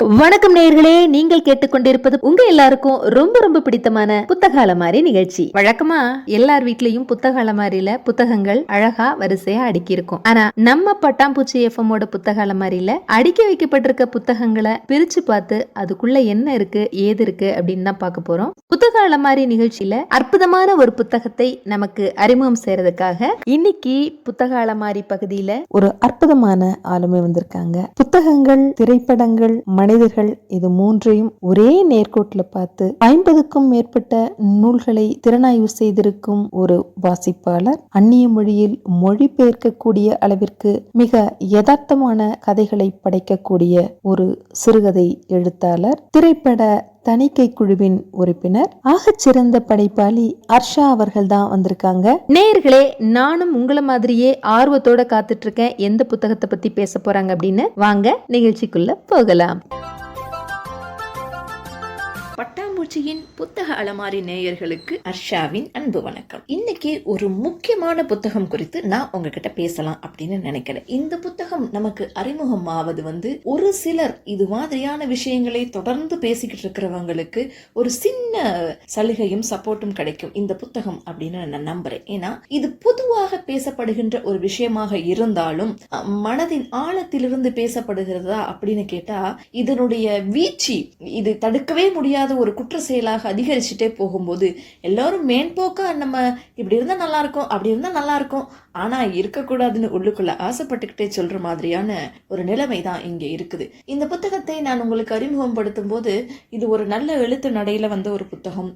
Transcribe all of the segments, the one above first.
வணக்கம் நேயர்களே நீங்கள் கேட்டுக்கொண்டிருப்பது உங்க எல்லாருக்கும் ரொம்ப ரொம்ப பிடித்தமான புத்தக அலமாரி நிகழ்ச்சி. வழக்கமா எல்லார் வீட்லயும் புத்தக அலமாரியில புத்தகங்கள் அழகா வரிசையா அடுக்கி இருக்கும் ஆனா நம்ம பட்டாம்பூச்சி எஃப்எம்மோட புத்தக அலமாரியில அடுக்கி வைக்கப்பட்டிருக்க புத்தகங்களை பிரிச்சு பார்த்து அதுக்குள்ள என்ன இருக்கு ஏது இருக்கு அப்படின்னு தான் பார்க்க போறோம். புத்தக அலமாரி நிகழ்ச்சியில அற்புதமான ஒரு புத்தகத்தை நமக்கு அறிமுகம் செய்யறதுக்காக இன்னைக்கு புத்தக அலமாரி பகுதியில ஒரு அற்புதமான ஆளுமை வந்திருக்காங்க. புத்தகங்கள் திரைப்படங்கள் மனிதர்கள் இது மூன்றையும் ஒரே நேர்கோட்டில் பார்த்து ஐம்பதுக்கும் மேற்பட்ட நூல்களை திறனாய்வு செய்திருக்கும் ஒரு வாசிப்பாளர் அந்நிய மொழியில் மொழிபெயர்க்கக்கூடிய அளவிற்கு மிக யதார்த்தமான கதைகளை படைக்கக்கூடிய ஒரு சிறுகதை எழுத்தாளர் திரைப்பட தணிக்கை குழுவின் உறுப்பினர் ஆகச்சிறந்த படைப்பாளி அர்ஷா அவர்கள் தான் வந்திருக்காங்க. நேர்களே நானும் உங்களை மாதிரியே ஆர்வத்தோட காத்துட்டு இருக்கேன். எந்த புத்தகத்தை பத்தி பேச போறாங்க அப்படின்னு? வாங்க நிகழ்ச்சிக்குள்ள போகலாம். பட்டாம்பூச்சியின் புத்தக அலமாரி நேயர்களுக்கு அர்ஷாவின் அன்பு வணக்கம். இன்னைக்கு ஒரு முக்கியமான புத்தகம் குறித்து நான் உங்ககிட்ட பேசலாம் அப்படின்னு நினைக்கிறேன். இந்த புத்தகம் நமக்கு அறிமுகம் ஆவது வந்து ஒரு சிலர் இது மாதிரியான விஷயங்களை தொடர்ந்து பேசிக்கிட்டு இருக்கிறவங்களுக்கு ஒரு சின்ன சலுகையும் சப்போர்ட்டும் கிடைக்கும் இந்த புத்தகம் அப்படின்னு நான் நம்புறேன். ஏன்னா இது பொதுவாக பேசப்படுகின்ற ஒரு விஷயமாக இருந்தாலும் மனதின் ஆழத்திலிருந்து பேசப்படுகிறதா அப்படின்னு கேட்டா இதனுடைய வீச்சு இது தடுக்கவே முடியாத ஒரு குற்ற செயலாக அதிகரிச்சுட்டே போகும்போது எல்லோரும் மேன்போக்காக நம்ம இப்படி இருந்தால் நல்லாயிருக்கும் அப்படி இருந்தால் நல்லாயிருக்கும் ஆனால் ஆனா இருக்கக்கூடாதுன்னு உள்ளுக்குள்ள ஆசைப்பட்டுக்கிட்டே சொல்ற மாதிரியான ஒரு நிலைமை தான் இங்க இருக்குது. இந்த புத்தகத்தை நான் உங்களுக்கு அறிமுகப்படுத்தும் போது இது ஒரு நல்ல எழுத்து நடையில வந்த ஒரு புத்தகம்.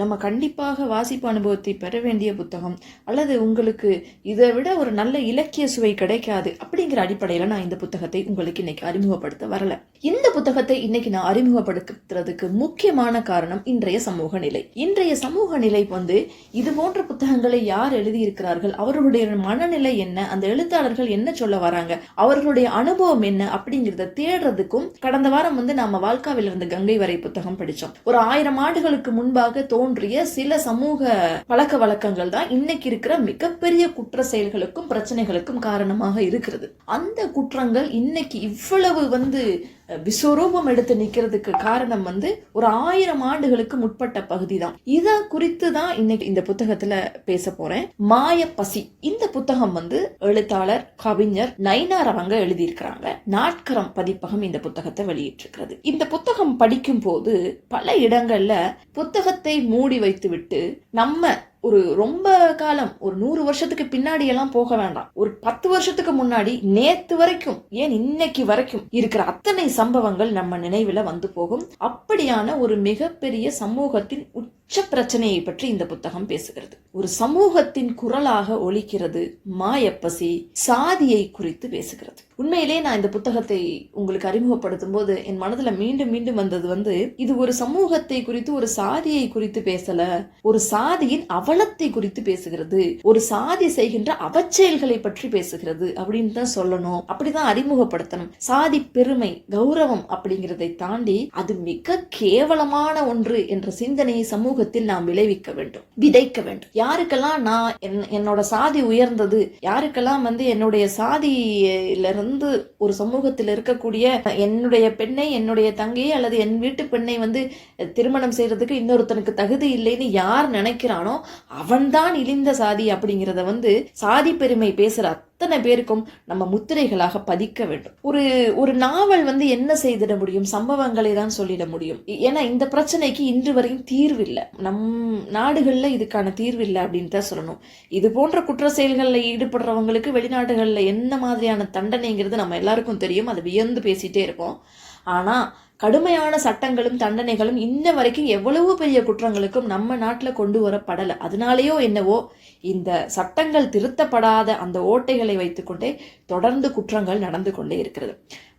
நம்ம கண்டிப்பாக வாசிப்பு அனுபவத்தை பெற வேண்டிய புத்தகம். அல்லது உங்களுக்கு இதை விட ஒரு நல்ல இலக்கிய சுவை கிடைக்காது அப்படிங்கிற அடிப்படையில நான் இந்த புத்தகத்தை உங்களுக்கு இன்னைக்கு அறிமுகப்படுத்த வரல. இந்த புத்தகத்தை இன்னைக்கு நான் அறிமுகப்படுத்துறதுக்கு முக்கியமான காரணம் இன்றைய சமூக நிலை இன்றைய சமூக நிலை வந்து இது போன்ற புத்தகங்களை யார் எழுதியிருக்கிறார்கள்? அவர்களுடைய மனநிலை என்ன? அந்த எழுத்தாளர்கள் என்ன சொல்ல வராங்க? அவர்களுடைய அனுபவம் என்ன? அப்படிங்கறத தேடுறதுக்கும் கடந்த வாரம் வந்து நாம வாழ்க்காவில் இருந்த கங்கை வரை புத்தகம் படிச்சோம். ஒரு ஆயிரம் ஆண்டுகளுக்கு முன்பாக தோன்றிய சில சமூக பழக்க வழக்கங்கள் தான் இன்னைக்கு இருக்கிற மிகப்பெரிய குற்ற செயல்களுக்கும் பிரச்சனைகளுக்கும் காரணமாக இருக்கிறது. அந்த குற்றங்கள் இன்னைக்கு இவ்வளவு வந்து விஸ்வரூபம் எடுத்து நிற்கிறதுக்கு காரணம் வந்து ஒரு ஆயிரம் ஆண்டுகளுக்கு முற்பட்ட பகுதி தான் இதை குறித்து தான் இன்னைக்கு இந்த புத்தகத்துல பேச போறேன். மாய பசி. இந்த புத்தகம் வந்து எழுத்தாளர் கவிஞர் நைனார் அவங்க எழுதியிருக்கிறாங்க. நாட்கரம் பதிப்பகம் இந்த புத்தகத்தை வெளியிட்டிருக்கிறது. இந்த புத்தகம் படிக்கும் போது பல இடங்கள்ல புத்தகத்தை மூடி வைத்துவிட்டு நம்ம ஒரு ரொம்ப காலம் ஒரு நூறு வருஷத்துக்கு பின்னாடி எல்லாம் போக வேண்டாம். ஒரு பத்து வருஷத்துக்கு முன்னாடி நேத்து வரைக்கும் ஏன் இன்னைக்கு வரைக்கும் இருக்கிற அத்தனை சம்பவங்கள் நம்ம நினைவுல வந்து போகும். அப்படியான ஒரு மிகப்பெரிய சமூகத்தின் உச்ச பிரச்சனையை பற்றி இந்த புத்தகம் பேசுகிறது. ஒரு சமூகத்தின் குரலாக ஒழிக்கிறது மாயப்பசி சாதியை குறித்து பேசுகிறது. உண்மையிலே நான் இந்த புத்தகத்தை உங்களுக்கு அறிமுகப்படுத்தும் போது என் மனதுல மீண்டும் மீண்டும் வந்தது வந்து இது ஒரு சமூகத்தை குறித்து ஒரு சாதியை குறித்து பேசல ஒரு சாதியின் அவலத்தை குறித்து பேசுகிறது ஒரு சாதி செய்கின்ற அவச்செயல்களை பற்றி பேசுகிறது அப்படின்னு தான் சொல்லணும். அப்படிதான் அறிமுகப்படுத்தணும். சாதி பெருமை கௌரவம் அப்படிங்கிறதை தாண்டி அது மிக கேவலமான ஒன்று என்ற சிந்தனையை சமூகத்தில் நாம் விளைவிக்க வேண்டும் விதைக்க வேண்டும். யாருக்கெல்லாம் நான் என்- என்னோட சாதி உயர்ந்தது யாருக்கெல்லாம் வந்து என்னுடைய சாதியிலிருந்து ஒரு சமூகத்தில் இருக்கக்கூடிய என்னுடைய பெண்ணை என்னுடைய தங்கையை அல்லது என் வீட்டு பெண்ணை வந்து திருமணம் செய்யறதுக்கு இன்னொருத்தனுக்கு தகுதி இல்லைன்னு யார் நினைக்கிறானோ அவன்தான் இழிந்த சாதி அப்படிங்கிறத வந்து சாதி பெருமை பேசுற அத்தனை பேருக்கும் நம்ம முத்திரைகளாக பதிக்க வேண்டும். ஒரு ஒரு நாவல் வந்து என்ன செய்திட முடியும்? சம்பவங்களை தான் சொல்லிட முடியும். ஏன்னா இந்த பிரச்சனைக்கு இன்று வரையும் தீர்வு இல்லை நம் நாடுகளில் இதுக்கான தீர்வு இல்லை அப்படின்னு தான் சொல்லணும். இது போன்ற குற்ற செயல்களில் ஈடுபடுறவங்களுக்கு வெளிநாடுகளில் என்ன மாதிரியான தண்டனைங்கிறது நம்ம எல்லாருக்கும் தெரியும். அதை வியந்து பேசிட்டே இருப்போம். ஆனால் கடுமையான சட்டங்களும் தண்டனைகளும் இன்ன வரைக்கும் எவ்வளவு பெரிய குற்றங்களுக்கும் நம்ம நாட்டில் கொண்டு வரப்படலை. அதனாலேயோ என்னவோ இந்த சட்டங்கள் திருத்தப்படாத அந்த ஓட்டைகளை வைத்துக்கொண்டே தொடர்ந்து குற்றங்கள் நடந்து கொண்டே இருக்கிறது.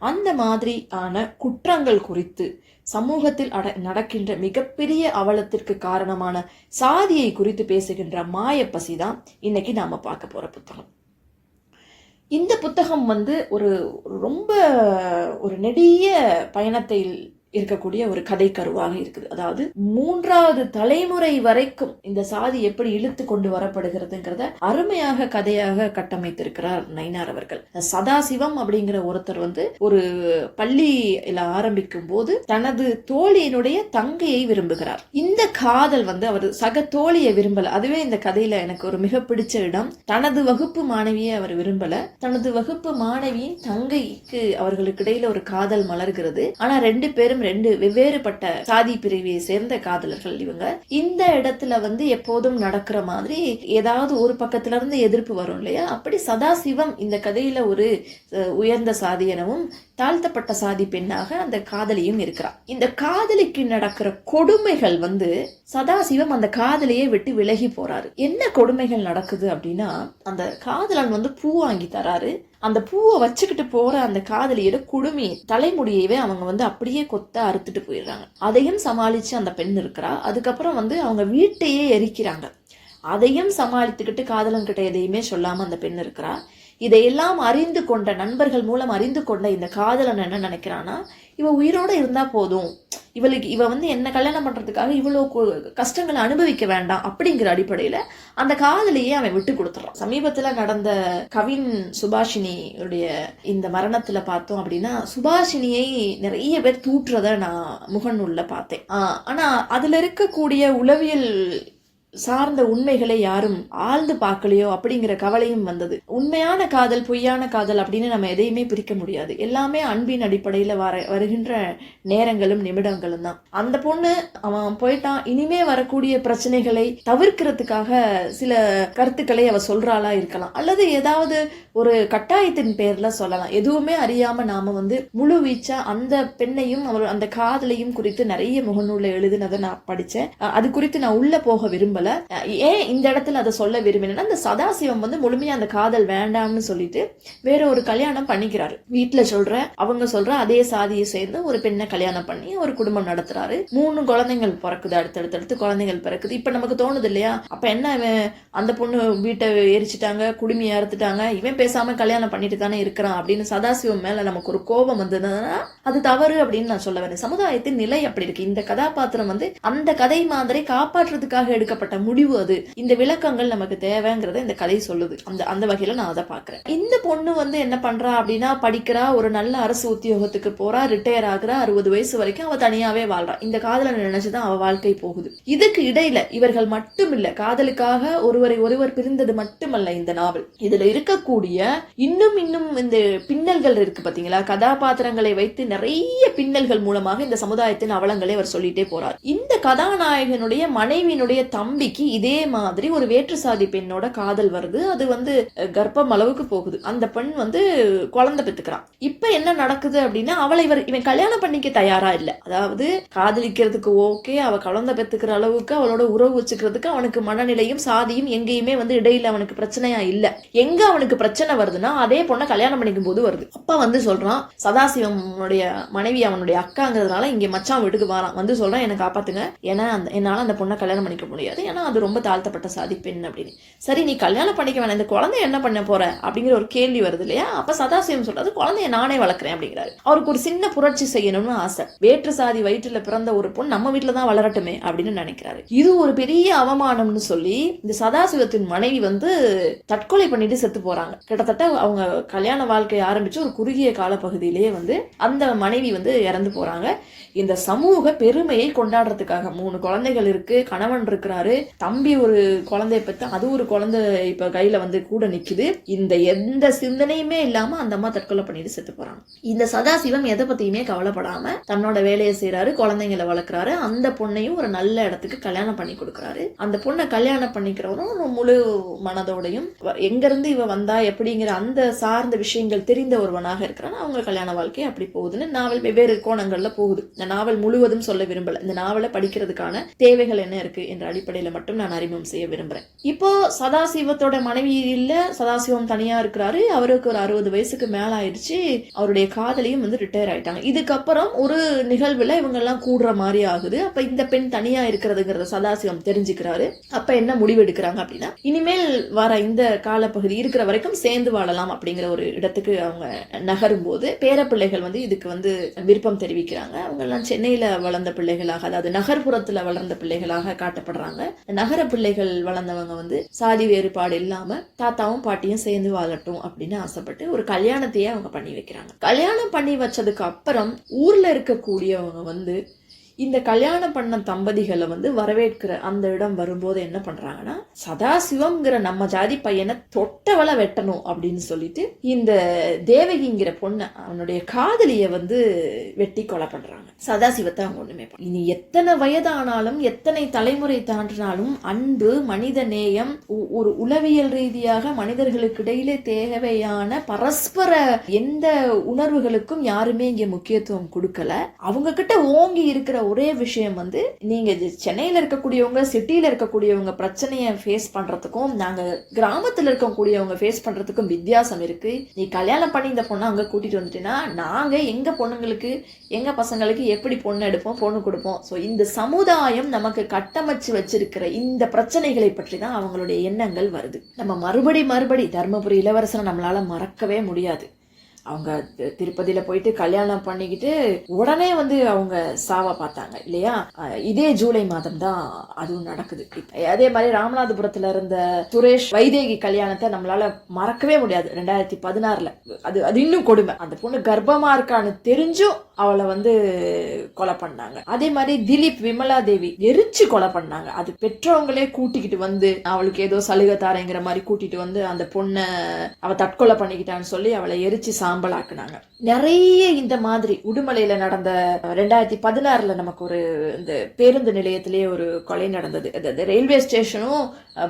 அந்த மாதிரியான குற்றங்கள் குறித்து சமூகத்தில் அட நடக்கின்ற மிகப்பெரிய அவலத்திற்கு காரணமான சாதியை குறித்து பேசுகின்ற மாயப்பசி தான் இன்னைக்கு நாம பார்க்க போற புத்தகம். இந்த புத்தகம் வந்து ஒரு ரொம்ப ஒரு நெடிய பயணத்தை இருக்கக்கூடிய ஒரு கதை கருவாக இருக்குது. அதாவது மூன்றாவது தலைமுறை வரைக்கும் இந்த சாதி எப்படி இழுத்து கொண்டு வரப்படுகிறதுங்கிறத அருமையாக கதையாக கட்டமைத்திருக்கிறார் நயினார் அவர்கள். சதாசிவம் அப்படிங்கிற ஒருத்தர் வந்து ஒரு பள்ளியில ஆரம்பிக்கும் போது தனது தோழியினுடைய தங்கையை விரும்புகிறார். இந்த காதல் வந்து அவர் சக தோழியை விரும்பல. அதுவே இந்த கதையில எனக்கு ஒரு மிக பிடிச்ச இடம். தனது வகுப்பு மாணவியை அவர் விரும்பல. தனது வகுப்பு மாணவியின் தங்கைக்கு அவர்களுக்கு இடையில ஒரு காதல் மலர்கிறது. ஆனா ரெண்டு பேரும் ரெண்டு வெவ்வேறுபட்ட சாதி பிரிவை சேர்ந்த காதலர்கள் இவங்க. இந்த இடத்துல வந்து எப்போதும் நடக்கிற மாதிரி ஏதாவது ஒரு பக்கத்துல இருந்து எதிர்ப்பு வரும் இல்லையா? அப்படி சதாசிவம் இந்த கதையில ஒரு உயர்ந்த சாதி எனவும் தாழ்த்தப்பட்ட சாதி பெண்ணாக அந்த காதலியும் இருக்கிறார். இந்த காதலிக்கு நடக்கிற கொடுமைகள் வந்து சதாசிவம் அந்த காதலியை விட்டு விலகி போறாரு. என்ன கொடுமைகள் நடக்குது அப்படின்னா அந்த காதலன் வந்து பூ வாங்கி தராரு. அந்த பூவை வச்சுக்கிட்டு போற அந்த காதலியோட குடுமி தலைமுடியவே அவங்க வந்து அப்படியே கொத்த அறுத்துட்டு போயிடுறாங்க. அதையும் சமாளிச்சு அந்த பெண் இருக்கிறா. அதுக்கப்புறம் வந்து அவங்க வீட்டையே எரிக்கிறாங்க. அதையும் சமாளித்துக்கிட்டு காதலன் கிட்ட எதையுமே சொல்லாம அந்த பெண் இருக்கிறா. இதையெல்லாம் அறிந்து கொண்ட நண்பர்கள் மூலம் அறிந்து கொண்ட இந்த காதலன் என்ன நினைக்கிறான்னா இவ உயிரோட இருந்தா போதும். இவளுக்கு இவ வந்து என்ன கல்யாணம் பண்றதுக்காக இவ்வளோ கஷ்டங்களை அனுபவிக்க வேண்டாம் அப்படிங்கிற அடிப்படையில அந்த காதலையே அவன் விட்டு கொடுத்துறான் சமீபத்துல நடந்த கவின் சுபாஷினியுடைய இந்த மரணத்துல பார்த்தோம் அப்படின்னா சுபாஷினியை நிறைய பேர் தூற்றுறத நான் முகநூல்ல பார்த்தேன். ஆனால் ஆனா அதுல இருக்கக்கூடிய உளவியல் சார்ந்த உண்மைகளை யாரும் ஆழ்ந்து பார்க்கலையோ அப்படிங்கிற கவலையும் வந்தது. உண்மையான காதல் பொய்யான காதல் அப்படின்னு நம்ம எதையுமே பிரிக்க முடியாது. எல்லாமே அன்பின் அடிப்படையில் வர வருகின்ற நேரங்களும் நிமிடங்களும் தான். அந்த பொண்ணு அவன் போயிட்டான். இனிமே வரக்கூடிய பிரச்சனைகளை தவிர்க்கிறதுக்காக சில கருத்துக்களை அவ சொல்றாளா இருக்கலாம். அல்லது ஏதாவது ஒரு கட்டாயத்தின் பேர்ல சொல்லலாம். எதுவுமே அறியாம நாம வந்து முழு வீச்சா அந்த பெண்ணையும் அவர் அந்த காதலையும் குறித்து நிறைய முகநூலில் எழுதினதை நான் படித்தேன் அது குறித்து நான் உள்ள போக விரும்பல. அஹ் ஏன் இந்த இடத்துல அதை சொல்ல விரும்பினேன்னா அந்த சதாசிவம் வந்து முழுமையா அந்த காதல் வேண்டாம்னு சொல்லிட்டு வேற ஒரு கல்யாணம் பண்ணிக்கிறாரு. வீட்டுல சொல்ற அவங்க சொல்ற அதே சாதியை சேர்ந்து ஒரு பெண்ணை கல்யாணம் பண்ணி ஒரு குடும்பம் நடத்துறாரு. மூணு குழந்தைகள் பிறக்குது அடுத்தடுத்து அடுத்து குழந்தைகள் பிறக்குது. இப்ப நமக்கு தோணுது இல்லையா? அப்ப என்ன அந்த பொண்ணு வீட்டை எரிச்சிட்டாங்க குடுமையை அறுத்துட்டாங்க இவன் பேசாம கல்யாணம் பண்ணிட்டு தானே இருக்கிறான் அப்படின்னு சதாசிவம் மேல நமக்கு ஒரு கோபம் வந்ததுன்னா அது தவறு அப்படின்னு நான் சொல்ல வரேன். சமுதாயத்தின் நிலை அப்படி இருக்கு. இந்த கதாபாத்திரம் வந்து அந்த கதை மாதிரி காப்பாற்றுறதுக்காக எடுக்கப்பட்ட முடிவு அது. இந்த விளக்கங்கள் நமக்கு தேவைங்கிறத இந்த கதை சொல்லுது. அந்த அந்த வகையில நான் அதை பாக்குறேன் இந்த பொண்ணு வந்து என்ன பண்றா அப்படின்னா படிக்கிறா ஒரு நல்ல அரசு உத்தியோகத்துக்கு போறா ரிட்டையர் ஆகுறா அறுபது வயசு வரைக்கும் அவ தனியாவே வாழ்றா. இந்த காதலை நினைச்சுதான் அவ வாழ்க்கை போகுது. இதுக்கு இடையில இவர்கள் மட்டும் இல்ல காதலுக்காக ஒருவரை ஒருவர் பிரிந்தது மட்டுமல்ல இந்த நாவல். இதுல இருக்கக்கூடிய இன்னும் இன்னும் இந்த பின்னல்கள் இருக்கு பாத்தீங்களா? கதாபாத்திரங்களை வைத்து நிறைய பின்னல்கள் மூலமாக இந்த சமுதாயத்தின் அவலங்களை அவர் சொல்லிட்டே போறார். இந்த கதாநாயகனுடைய மனைவியினுடைய தம்பிக்கு இதே மாதிரி ஒரு வேற்று சாதி பெண்ணோட காதல் வருது. அது வந்து கர்ப்பம் அளவுக்கு போகுது. அந்த பெண் வந்து குழந்தை பெற்றுக்கிறான் இப்ப என்ன நடக்குது அப்படின்னா அவளை இவர் இவன் கல்யாணம் பண்ணிக்க தயாரா இல்ல. அதாவது காதலிக்கிறதுக்கு ஓகே அவ குழந்தை பெத்துக்கிற அளவுக்கு அவளோட உறவு வச்சுக்கிறதுக்கு அவனுக்கு மனநிலையும் சாதியும் எங்கேயுமே வந்து இடையில அவனுக்கு பிரச்சனையா இல்ல. எங்க அவனுக்கு பிரச்சனை வருதுன்னா அதே பொண்ணை கல்யாணம் பண்ணிக்கும் போது வருது. அப்பா வந்து சொல்றான் சதாசிவனுடைய மனைவி அவனுடைய அக்காங்கிறதுனால இங்க மச்சான் வீட்டுக்கு வரான். வந்து சொல்றான் எனக்கு காப்பாத்துங்க. ஏன்னா அந்த என்னால அந்த பொண்ணை கல்யாணம் பண்ணிக்க முடியாது. ஏன்னா அது ரொம்ப தாழ்த்தப்பட்ட சாதி பெண் அப்படின்னு. சரி நீ கல்யாணம் பண்ணிக்க வேணாம். இந்த குழந்தை என்ன பண்ண போற? அப்படிங்கிற ஒரு கேள்வி வருது இல்லையா? அப்ப சதாசிவம் சொல்றது குழந்தைய நானே வளர்க்குறேன் அப்படிங்கிறாரு. அவருக்கு ஒரு சின்ன புரட்சி செய்யணும்னு ஆசை. வேற்று சாதி வயிற்றுல பிறந்த ஒரு பொண்ணு நம்ம வீட்டுல தான் வளரட்டுமே அப்படின்னு நினைக்கிறாரு. இது ஒரு பெரிய அவமானம்னு சொல்லி இந்த சதாசிவத்தின் மனைவி வந்து தற்கொலை பண்ணிட்டு செத்து போறாங்க. கிட்டத்தட்ட அவங்க கல்யாண வாழ்க்கையை ஆரம்பிச்சு ஒரு குறுகிய காலப்பகுதியிலேயே வந்து அந்த மனைவி வந்து இறந்து போறாங்க. இந்த சமூக பெருமையை கொண்டாடுறதுக்காக மூணு குழந்தைகள் இருக்கு கணவன் இருக்கிறாரு தம்பி ஒரு குழந்தைய பத்தி அது ஒரு குழந்தை இப்ப கையில வந்து கூட நிக்குது. இந்த எந்த சிந்தனையுமே இல்லாம அந்த அம்மா தற்கொலை பண்ணிட்டு செத்து போறாங்க. இந்த சதாசிவம் எதை பத்தியுமே கவலைப்படாம தன்னோட வேலையை செய்யறாரு குழந்தைங்களை வளர்க்குறாரு. அந்த பொண்ணையும் ஒரு நல்ல இடத்துக்கு கல்யாணம் பண்ணி கொடுக்குறாரு. அந்த பொண்ணை கல்யாணம் பண்ணிக்கிறவரும் ஒரு முழு மனதோடையும் வ- எங்க இருந்து இவ வந்தா எப்படிங்கிற அந்த சார்ந்த விஷயங்கள் தெரிந்த ஒருவனாக இருக்கிறான். அவங்க கல்யாண வாழ்க்கை அப்படி போகுதுன்னு நாவல் வெவ்வேறு கோணங்கள்ல போகுது. இந்த நாவல் முழுவதும் சொல்ல விரும்பல. இந்த நாவலை படிக்கிறதுக்கான தேவைகள் என்ன இருக்கு என்ற அடிப்படையில் மட்டும் நான் அறிமுகம் செய்ய விரும்புறேன். இப்போ சதாசிவத்தோட மனைவி இல்லை சதாசிவம் தனியாக இருக்கிறாரு அவருக்கு ஒரு அறுபது வயசுக்கு மேலே ஆயிடுச்சு அவருடைய காதலியும் வந்து ரிட்டையர் ஆயிட்டாங்க. இதுக்கப்புறம் ஒரு நிகழ்வில் இவங்கெல்லாம் கூடுற மாதிரி ஆகுது. அப்போ இந்த பெண் தனியாக இருக்கிறதுங்கிறத சதாசிவம் தெரிஞ்சுக்கிறாரு. அப்போ என்ன முடிவு எடுக்கிறாங்க அப்படின்னா இனிமேல் வர இந்த காலப்பகுதி இருக்கிற வரைக்கும் சேர்ந்து வாழலாம் அப்படிங்கிற ஒரு இடத்துக்கு அவங்க நகரும் போது பேரப்பிள்ளைகள் வந்து இதுக்கு வந்து விருப்பம் தெரிவிக்கிறாங்க. அவங்கெல்லாம் சென்னையில் வளர்ந்த பிள்ளைகளாக அதாவது நகர்புறத்தில் வளர்ந்த பிள்ளைகளாக காட்டப்படுறாங்க. நகர பிள்ளைகள் வளர்ந்தவங்க வந்து சாதி வேறுபாடு இல்லாம தாத்தாவும் பாட்டியும் சேர்ந்து வாழட்டும் அப்படின்னு ஆசைப்பட்டு ஒரு கல்யாணத்தையே அவங்க பண்ணி வைக்கிறாங்க. கல்யாணம் பண்ணி வச்சதுக்கு அப்புறம் ஊர்ல இருக்கக்கூடியவங்க வந்து இந்த கல்யாணம் பண்ண தம்பதிகளை வந்து வரவேற்கிற அந்த இடம் வரும்போது என்ன பண்றாங்கன்னா சதாசிவம்ங்கிற நம்ம ஜாதி பையனை தொட்டவளை வெட்டணும் அப்படின்னு சொல்லிட்டு இந்த தேவகிங்கிற பொண்ணை அவனுடைய காதலியை வந்து வெட்டி கொலை பண்றாங்க. சதாசிவத்தை அவங்க ஒன்றுமே இனி எத்தனை வயதானாலும் எத்தனை தலைமுறை தாண்டினாலும் அன்பு மனித நேயம் ஒரு உளவியல் ரீதியாக மனிதர்களுக்கு இடையிலே தேவையான பரஸ்பர எந்த உணர்வுகளுக்கும் யாருமே இங்கே முக்கியத்துவம் கொடுக்கல. அவங்க கிட்ட ஓங்கி இருக்கிற ஒரே விஷயம் வந்து நீங்கள் இது இருக்கக்கூடியவங்க சிட்டியில் இருக்கக்கூடியவங்க பிரச்சனையை ஃபேஸ் பண்ணுறதுக்கும் நாங்கள் கிராமத்தில் இருக்கக்கூடியவங்க ஃபேஸ் பண்ணுறதுக்கும் வித்தியாசம் இருக்குது நீ கல்யாணம் பண்ணி இந்த பொண்ணை அங்கே கூட்டிகிட்டு வந்துட்டீங்கன்னா நாங்கள் எங்கள் பொண்ணுங்களுக்கு எங்கள் பசங்களுக்கு எப்படி பொண்ணு எடுப்போம் பொண்ணு கொடுப்போம்? ஸோ இந்த சமுதாயம் நமக்கு கட்டமைச்சு வச்சிருக்கிற இந்த பிரச்சனைகளை பற்றி தான் அவங்களுடைய எண்ணங்கள் வருது. நம்ம மறுபடி மறுபடி தர்மபுரி இளவரசரை நம்மளால் மறக்கவே முடியாது. அவங்க திருப்பதியில் திருப்பதியில போயிட்டு கல்யாணம் பண்ணிக்கிட்டு உடனே வந்து அவங்க சாவ பார்த்தாங்க இல்லையா? இதே ஜூலை மாதம் தான் அதுவும் நடக்குது. அதே மாதிரி ராமநாதபுரத்துல இருந்த சுரேஷ் வைதேகி கல்யாணத்தை நம்மளால மறக்கவே முடியாது. ரெண்டாயிரத்தி பதினாறுல. அது அது இன்னும் கொடுமை. அந்த பொண்ணு கர்ப்பமா இருக்கான்னு தெரிஞ்சும் அவளை வந்து கொலை பண்ணாங்க. அதே மாதிரி திலீப் விமலா தேவி எரிச்சு கொலை பண்ணாங்க. அது பெற்றவங்களே கூட்டிக்கிட்டு வந்து அவளுக்கு ஏதோ சலுகை தாரேங்கிற மாதிரி கூட்டிட்டு வந்து அந்த பொண்ணை அவ தற்கொலை பண்ணிக்கிட்டான்னு சொல்லி அவளை எரிச்சு சாம்பலாக்குனாங்க. நிறைய இந்த மாதிரி உடுமலையில நடந்த ரெண்டாயிரத்தி பதினாறுல நமக்கு ஒரு இந்த பேருந்து நிலையத்திலேயே ஒரு கொலை நடந்தது. அதாவது ரயில்வே ஸ்டேஷனும்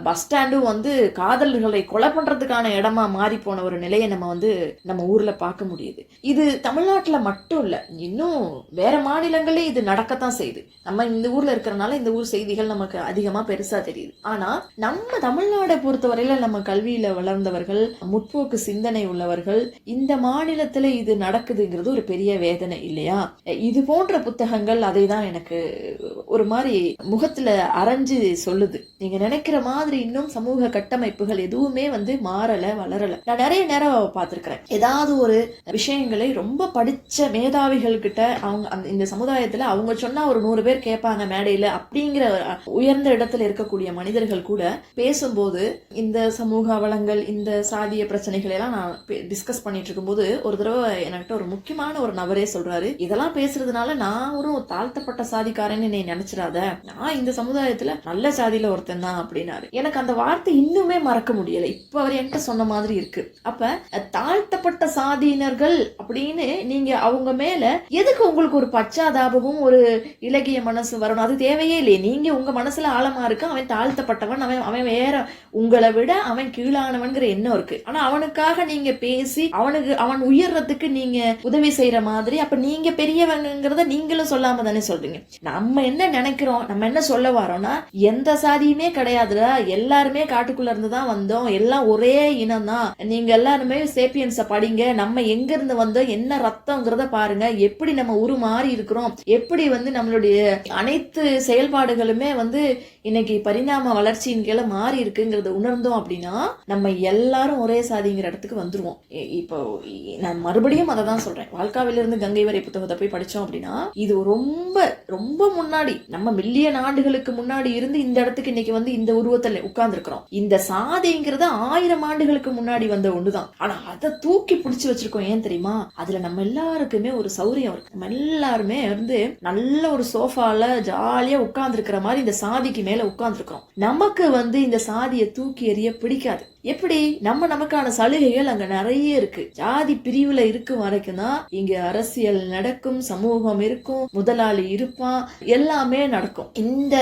பஸ் ஸ்டாண்டும் வந்து காதலர்களை கொலை பண்றதுக்கான இடமா மாறி போன ஒரு நிலையை நம்ம வந்து நம்ம ஊர்ல பார்க்க முடியுது. இது தமிழ்நாட்டுல மட்டும் இல்லை இன்னும் வேற மாநிலங்களே இது நடக்கத்தான் செய்யுது. நம்ம இந்த ஊர்ல இருக்கிறனால இந்த ஊர் செய்திகள் நமக்கு அதிகமா பெருசா தெரியுது. ஆனா நம்ம தமிழ்நாடை பொறுத்தவரையில நம்ம கல்வியில வளர்ந்தவர்கள் முற்போக்கு சிந்தனை உள்ளவர்கள் இந்த மாநிலத்துல இது நடக்குதுங்கிறது ஒரு பெரிய வேதனை இல்லையா? இது போன்ற புத்தகங்கள் அதை தான் எனக்கு ஒரு மாதிரி முகத்துல அரைஞ்சு சொல்லுது. நீங்க நினைக்கிற மாதிரி இன்னும் சமூக கட்டமைப்புகள் எதுவுமே வந்து மாறல வளரல. நான் நிறைய நேரம் பார்த்திருக்கிறேன். ஏதாவது ஒரு விஷயங்களை ரொம்ப படிச்ச மேதாவிகள் கிட்ட அவங்க அந்த இந்த சமுதாயத்தில் அவங்க சொன்னா ஒரு நூறு பேர் கேட்பாங்க மேடையில் அப்படிங்கிற உயர்ந்த இடத்துல இருக்கக்கூடிய மனிதர்கள் கூட பேசும்போது இந்த சமூக அவலங்கள் இந்த சாதிய பிரச்சனைகளை எல்லாம் நான் டிஸ்கஸ் பண்ணிட்டு இருக்கும்போது ஒரு தடவை என்கிட்ட ஒரு முக்கியமான ஒரு நபரே சொல்றாரு. இதெல்லாம் பேசுறதுனால நான் ஒரு தாழ்த்தப்பட்ட சாதிக்காரன்னு நீ நினைச்சிடாத. நான் இந்த சமுதாயத்துல நல்ல சாதியில ஒருத்தன் தான் அப்படின்னாரு. எனக்கு அந்த வார்த்தை இன்னுமே மறக்க முடியல. இப்ப அவர் என்கிட்ட சொன்ன மாதிரி இருக்கு. அப்ப தாழ்த்தப்பட்ட சாதியினர்கள் அப்படின்னு நீங்க அவங்க மேல எதுக்கு உங்களுக்கு ஒரு பச்சாதாபமும் ஒரு இலகிய மனசு வரணும்? அது தேவையே இல்லையே. நீங்க உங்க மனசுல ஆழமா இருக்கு அவன் தாழ்த்தப்பட்டவன் அவன் அவன் வேற உங்களை விட அவன் கீழானவன்கிற எண்ணம் இருக்கு. ஆனா அவனுக்காக நீங்க பேசி அவனுக்கு அவன் உயர்றதுக்கு நீங்க உதவி செய்யற மாதிரி அப்ப நீங்க பெரியவங்கிறத நீங்களும் சொல்லாம தானே சொல்றீங்க. நம்ம என்ன நினைக்கிறோம் நம்ம என்ன சொல்ல வரோம்னா எந்த சாதியுமே கிடையாதுல எல்லாருமே காட்டுக்குள்ள இருந்து தான் வந்தோம். எல்லாம் ஒரே இனம் தான் நீங்க எல்லாருமே சேப்பியன்ஸ படிங்க. நம்ம எங்க இருந்து வந்தோம்? என்ன ரத்தம்ங்கிறத பாருங்க. எப்படி நம்ம உரு மாறி இருக்கிறோம்? எப்படி வந்து நம்மளுடைய அனைத்து செயல்பாடுகளுமே வந்து இன்னைக்கு பரிணாம வளர்ச்சியின் கீழே மாறி இருக்குங்கிறத உணர்ந்தோம் அப்படின்னா நம்ம எல்லாரும் ஒரே சாதிங்கிற இடத்துக்கு வந்துருவோம். இப்போ நான் மறுபடியும் அதை தான் சொல்றேன். வாழ்க்காவிலிருந்து கங்கை வரை புத்தகத்தை போய் படித்தோம் அப்படின்னா இது ரொம்ப ரொம்ப முன்னாடி நம்ம மில்லியன் ஆண்டுகளுக்கு முன்னாடி இருந்து இந்த இடத்துக்கு இன்னைக்கு வந்து இந்த உருவத்தில் உட்கார்ந்துருக்கிறோம். இந்த சாதிங்கிறது ஆயிரம் ஆண்டுகளுக்கு முன்னாடி வந்த ஒண்ணுதான். ஆனா அதை தூக்கி பிடிச்சி வச்சிருக்கோம் ஏன் தெரியுமா? அதுல நம்ம எல்லாருக்குமே ஒரு சௌரியம் இருக்கு. நம்ம எல்லாருமே வந்து நல்ல ஒரு சோஃபால ஜாலியா உட்கார்ந்து மாதிரி இந்த சாதிக்கு மேல உட்கார்ந்துருக்கோம் நமக்கு வந்து இந்த சாதியை தூக்கி எறிய பிடிக்காது. எப்படி? நம்ம நமக்கான சலுகைகள் அங்க நிறைய இருக்கு. ஜாதி பிரிவுல இருக்கும் வரைக்கும் தான் இங்க அரசியல் நடக்கும் சமூகம் இருக்கும் முதலாளி இருப்பான் எல்லாமே நடக்கும். இந்த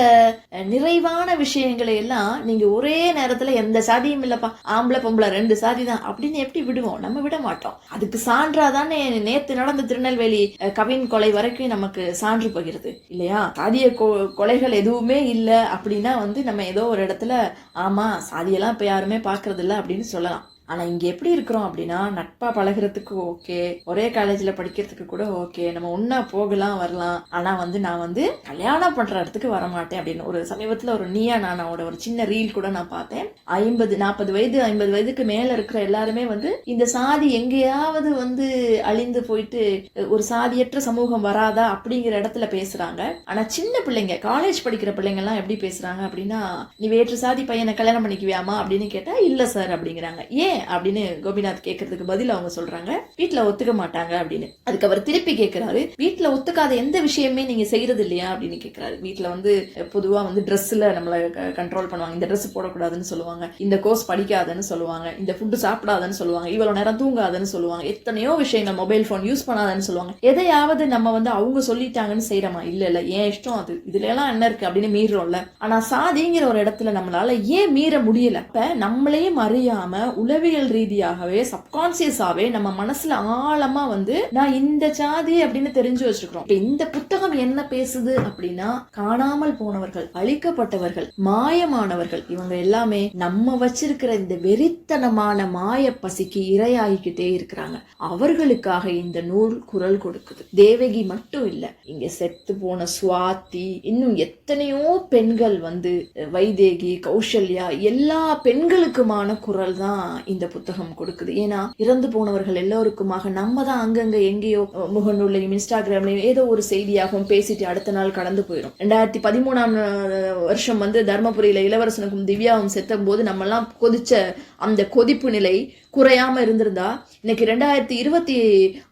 நிறைவான விஷயங்களை எல்லாம் நீங்க ஒரே நேரத்துல எந்த சாதியும் இல்லப்பா. ஆம்பளை பொம்பளை ரெண்டு சாதி தான். அப்படின்னு எப்படி விடுவோம்? நம்ம விட மாட்டோம். அதுக்கு சான்றாதானே நேத்து நடந்த திருநெல்வேலி கவின் கொலை வரைக்கும் நமக்கு சான்று போகிறது. இல்லையா? சாதிய கொ- கொலைகள் எதுவுமே இல்லை அப்படின்னா வந்து நம்ம ஏதோ ஒரு இடத்துல ஆமா சாதியெல்லாம் இப்ப யாருமே பாக்குறது இல்லை அப்படின்னு சொல்லலாம். ஆனால் இங்கே எப்படி இருக்கிறோம் அப்படின்னா நட்பாக பழகுறதுக்கு ஓகே ஒரே காலேஜில் படிக்கிறதுக்கு கூட ஓகே நம்ம ஒன்றா போகலாம் வரலாம். ஆனால் வந்து நான் வந்து கல்யாணம் பண்ணுற இடத்துக்கு வர மாட்டேன் அப்படின்னு. ஒரு சமீபத்தில் ஒரு நீயா நானாவோட ஒரு சின்ன ரீல் கூட நான் பார்த்தேன். ஐம்பது நாற்பது வயது ஐம்பது வயதுக்கு மேலே இருக்கிற எல்லாருமே வந்து இந்த சாதி எங்கேயாவது வந்து அழிந்து போயிட்டு ஒரு சாதியற்ற சமூகம் வராதா அப்படிங்கிற இடத்துல பேசுகிறாங்க ஆனால் சின்ன பிள்ளைங்க காலேஜ் படிக்கிற பிள்ளைங்கள்லாம் எப்படி பேசுகிறாங்க அப்படின்னா நீ வேற்று சாதி பையனை கல்யாணம் பண்ணிக்குவியாமா அப்படின்னு கேட்டால் இல்லை சார் அப்படிங்கிறாங்க. ஏன்? அப்படின்னு கோபிநாத் கேட்கறதுக்கு பதில் அவங்க சொல்றாங்க. வீட்டுல ஒத்துக்க மாட்டாங்க அப்படின்னு. அதுக்கு அவர் திருப்பி கேட்கிறாரு வீட்டுல ஒத்துக்காத எந்த விஷயமே நீங்க செய்யறது இல்லையா அப்படின்னு கேட்கிறாரு வீட்டுல வந்து பொதுவா வந்து ட்ரெஸ்ல நம்மள கண்ட்ரோல் பண்ணுவாங்க. இந்த ட்ரெஸ் போடக்கூடாதுன்னு சொல்லுவாங்க. இந்த கோர்ஸ் படிக்காதன்னு சொல்லுவாங்க. இந்த ஃபுட்டு சாப்பிடாதன்னு சொல்லுவாங்க. இவ்வளவு நேரம் தூங்காதன்னு சொல்லுவாங்க. எத்தனையோ விஷயங்கள் மொபைல் போன் யூஸ் பண்ணாதன்னு சொல்லுவாங்க. எதையாவது நம்ம வந்து அவங்க சொல்லிட்டாங்கன்னு செய்யறமா இல்ல இல்ல. ஏன் இஷ்டம் அது? இதுல எல்லாம் என்ன இருக்கு அப்படின்னு மீறோம்ல. ஆனா சாதிங்கிற ஒரு இடத்துல நம்மளால ஏன் மீற முடியல? அப்ப நம்மளே அறியாம உளவியல் ரீதியாகவே சப்கான்சியஸாவே நம்ம மனசுல ஆழமா வந்து நான் இந்த சாதி அப்படின்னு தெரிஞ்சு வச்சிருக்கிறோம். இந்த புத்தகம் என்ன பேசுது அப்படின்னா காணாமல் போனவர்கள் அழிக்கப்பட்டவர்கள் மாயமானவர்கள் இவங்க எல்லாமே நம்ம வச்சிருக்கிற இந்த வெறித்தனமான மாய பசிக்கு இரையாகிக்கிட்டே இருக்கிறாங்க. அவர்களுக்காக இந்த நூல் குரல் கொடுக்குது. தேவகி மட்டும் இல்ல இங்க செத்து போன சுவாதி இன்னும் எத்தனையோ பெண்கள் வந்து வைதேகி கௌசல்யா எல்லா பெண்களுக்குமான குரல் தான் இந்த புத்தகம் கொடுக்குது. ஏன்னா இறந்து போனவர்கள் எல்லோருக்குமாக நம்ம தான் அங்கங்க எங்கேயோ முகநூலையும் முகநூல்லையும் இன்ஸ்டாகிராம்லயும் ஏதோ ஒரு செய்தியாகவும் பேசிட்டு அடுத்த நாள் கடந்து போயிடும் ரெண்டாயிரத்தி பதிமூணாம் வருஷம் வந்து தர்மபுரியில இளவரசனுக்கும் திவ்யாவும் செத்த போது நம்ம எல்லாம் கொதிச்ச அந்த கொதிப்பு நிலை குறையாம இருந்திருந்தா இன்னைக்கு ரெண்டாயிரத்தி இருபத்தி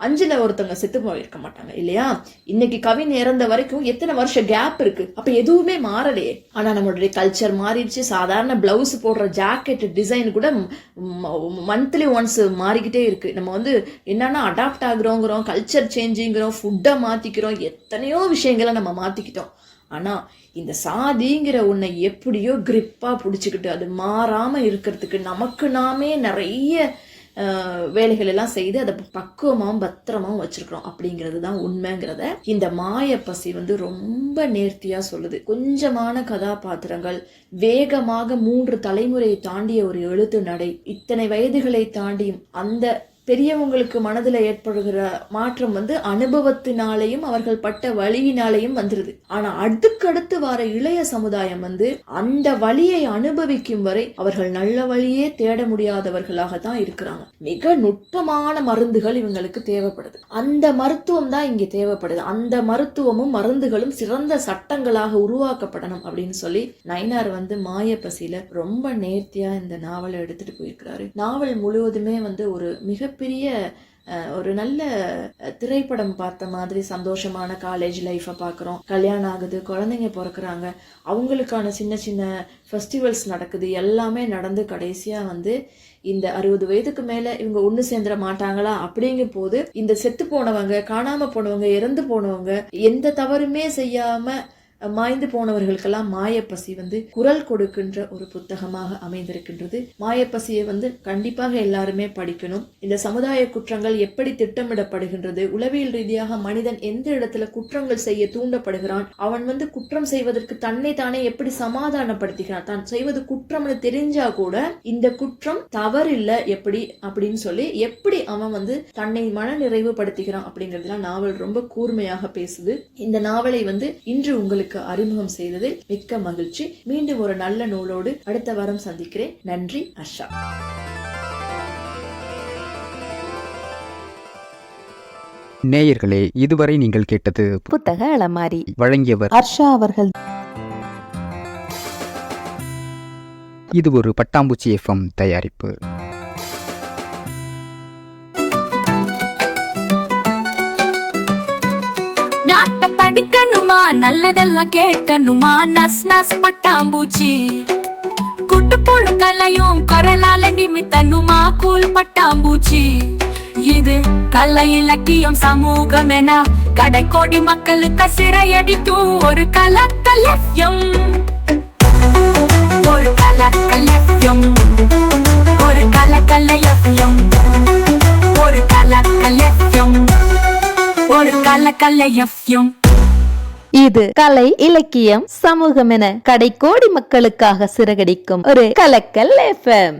அஞ்சுல ஒருத்தவங்க செத்து போயிருக்க மாட்டாங்க இல்லையா? இன்னைக்கு கவின் இறந்த வரைக்கும் எத்தனை வருஷம் கேப் இருக்கு? அப்ப எதுவுமே மாறலையே. ஆனா நம்மளுடைய கல்ச்சர் மாறிடுச்சு. சாதாரண பிளவுஸ் போடுற ஜாக்கெட் டிசைன் கூட மந்த்லி ஒன்ஸ் மாறிக்கிட்டே இருக்கு. நம்ம வந்து என்னன்னா அடாப்ட் ஆகுறோங்கிறோம் கல்ச்சர் சேஞ்சுங்கிறோம் ஃபுட்டை மாத்திக்கிறோம் எத்தனையோ விஷயங்களை நம்ம மாத்திக்கிட்டோம். ஆனால் இந்த சாதிங்கிற உன்னை எப்படியோ கிரிப்பாக பிடிச்சிக்கிட்டு அது மாறாமல் இருக்கிறதுக்கு நமக்கு நாமே நிறைய வேலைகள் எல்லாம் செய்து அதை பக்குவமாகவும் பத்திரமாகவும் வச்சிருக்கிறோம் அப்படிங்கிறது தான் உண்மைங்கிறத இந்த மாய பசி வந்து ரொம்ப நேர்த்தியாக சொல்லுது. கொஞ்சமான கதாபாத்திரங்கள் வேகமாக மூன்று தலைமுறையை தாண்டிய ஒரு எழுத்து நடை இத்தனை வயதுகளை தாண்டியும் அந்த பெரியவங்களுக்கு மனதில் ஏற்படுகிற மாற்றம் வந்து அனுபவத்தினாலேயும் அவர்கள் பட்ட வழியினாலேயும் வந்துருது. ஆனா அடுக்கடுத்து வர இளைய சமுதாயம் வந்து அந்த வழியை அனுபவிக்கும் வரை அவர்கள் நல்ல வழியே தேட முடியாதவர்களாக தான் இருக்கிறாங்க. மிக நுட்பமான மருந்துகள் இவங்களுக்கு தேவைப்படுது. அந்த மருத்துவம் தான் இங்கே தேவைப்படுது. அந்த மருத்துவமும் மருந்துகளும் சிறந்த சட்டங்களாக உருவாக்கப்படணும் அப்படின்னு சொல்லி நயினார் வந்து மாயப்பசியில ரொம்ப நேர்த்தியா இந்த நாவலை எடுத்துட்டு போயிருக்கிறாரு. நாவல் முழுவதுமே வந்து ஒரு மிக மிகப்பெரிய ஒரு நல்ல திரைப்படம் பார்த்த மாதிரி சந்தோஷமான காலேஜ் லைஃப்பை பார்க்குறோம். கல்யாணம் ஆகுது குழந்தைங்க பிறக்குறாங்க. அவங்களுக்கான சின்ன சின்ன ஃபெஸ்டிவல்ஸ் நடக்குது. எல்லாமே நடந்து கடைசியாக வந்து இந்த அறுபது வயதுக்கு மேலே இவங்க ஒன்று சேர்ந்துட மாட்டாங்களா? அப்படிங்கும் போது இந்த செத்து போனவங்க காணாமல் போனவங்க இறந்து போனவங்க எந்த தவறுமே செய்யாமல் மாய்ந்து போனவர்களுக்கெல்லாம் மாயப்பசி வந்து குரல் கொடுக்கின்ற ஒரு புத்தகமாக அமைந்திருக்கின்றது. மாயப்பசியை வந்து கண்டிப்பாக எல்லாருமே படிக்கணும். இந்த சமுதாய குற்றங்கள் எப்படி திட்டமிடப்படுகின்றது? உளவியல் ரீதியாக மனிதன் எந்த இடத்துல குற்றங்கள் செய்ய தூண்டப்படுகிறான்? அவன் வந்து குற்றம் செய்வதற்கு தன்னை தானே எப்படி சமாதானப்படுத்துகிறான்? தான் செய்வது குற்றம்னு தெரிஞ்சா கூட இந்த குற்றம் தவறில்ல எப்படி அப்படின்னு சொல்லி எப்படி அவன் வந்து தன்னை மன நிறைவுபடுத்துகிறான் அப்படிங்கிறதுலாம் நாவல் ரொம்ப கூர்மையாக பேசுது. இந்த நாவலை வந்து இன்று உங்களுக்கு அறிமுகம் செய்ததில் மிக்க மகிழ்ச்சி. மீண்டும் ஒரு நல்ல நூலோடு அடுத்த வாரம் சந்திக்கிறேன். நன்றி அர்ஷா நேயர்களே இதுவரை நீங்கள் கேட்டது புத்தக அலமாரி. வழங்கியவர் அர்ஷா அவர்கள். இது ஒரு பட்டாம்பூச்சி எஃப்எம் தயாரிப்பு. நாட்ட படிக்கணுமா? நல்லதெல்லாம் கேட்கணுமா? நஸ் நஸ் பட்டாம்பூச்சி. குட்டுப்புழு கலையும் குரலால நிமித்தனுமா கூல் பட்டாம்பூச்சி. இது கலை இலக்கியம் சமூகம் என கடைக்கோடி மக்களுக்கு சிறையடிக்கும் ஒரு கலக்கலயம். ஒரு கலக்கலயம். ஒரு கலக்கலயம். ஒரு கலக்கலயம். ஒரு கலக்கலயம். இது கலை இலக்கியம் சமூகம் என கடைக்கோடி மக்களுக்காக சிறகடிக்கும் ஒரு கலக்கல் எஃப்எம்